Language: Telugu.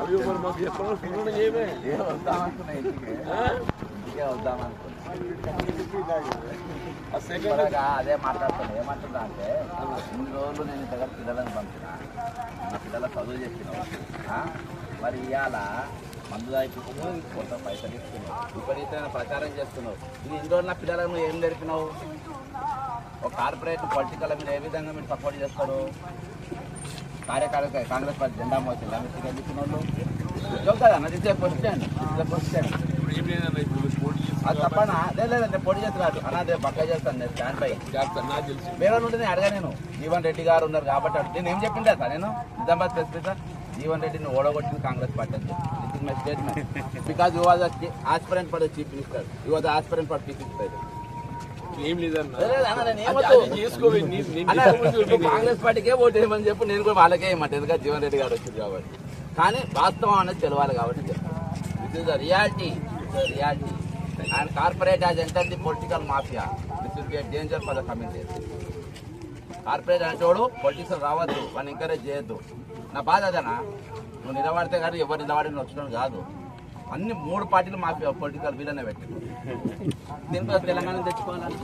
అయ్యో మరి మాకు చెప్పడం ఏమే వద్దామనుకున్నా ఇంటికి ఇంటికే వద్దామనుకున్నా అదే మాట్లాడుతున్నా ఏమంటుందా అంటే మూడు రోజులు నేను దగ్గర పిల్లలను పంపిన నా పిల్లల చదువు చెప్పిన మరి ఇవాళ మందు దాయిపోతున్నావు కొంత పైసలు ఇస్తున్నావు విపరీతమైన ప్రచారం చేస్తున్నావు ఇది ఇన్ని రోజులు నా పిల్లలకు ఏం నేర్పినావు ఒక కార్పొరేట్ పొలిటికల్ మీరు ఏ విధంగా మీరు సపోర్ట్ చేస్తారు కార్యకర్త కాంగ్రెస్ పార్టీ జెండా మోసిందా అమిత్ టికెట్ ఇచ్చిన వాళ్ళు నిజం కదా అన్నది ఇదే క్వశ్చన్ ఇదే అది తప్పనా? అదే లేదంటే పొడి చేస్తున్నాడు రాదు అన్నదే పక్క చేస్తాను నేను స్టాండ్ పై చేస్తాను నాకు వేరే నుండి నేను అడగా నేను. జీవన్ రెడ్డి గారు ఉన్నారు కాబట్టి నేను ఏం చెప్పిండే సార్ నేను? నిజామాబాద్ స్పెసిఫిక్ జీవన్ రెడ్డిని ఓడగొట్టింది కాంగ్రెస్ పార్టీ అని this is my statement because you was aspirant for chief minister you was aspirant for chief minister ఏం లేదన్న. కాంగ్రెస్ పార్టీకే ఓటు వేయమని చెప్పి నేను కూడా వాళ్ళకే వేయమంటే ఎందుకంటే జీవన్ రెడ్డి గారు వచ్చింది కాబట్టి. కానీ వాస్తవం అనేది తెలవాలి కాబట్టి this is the reality reality and corporate as enter the political mafia this will be danger for the community corporate అనేటోడు పొలిటిక్స్ రావద్దు. వాడిని ఎంకరేజ్ చేయొద్దు. నా బాధ అదేనా? నువ్వు నిలబడితే కానీ ఎవరు నిలబడి వచ్చడం కాదు. అన్ని మూడు పార్టీలు మాఫియా పొలిటికల్ వీళ్ళనే పెట్టి దీంట్లో తెలంగాణ తెచ్చుకోవాలి?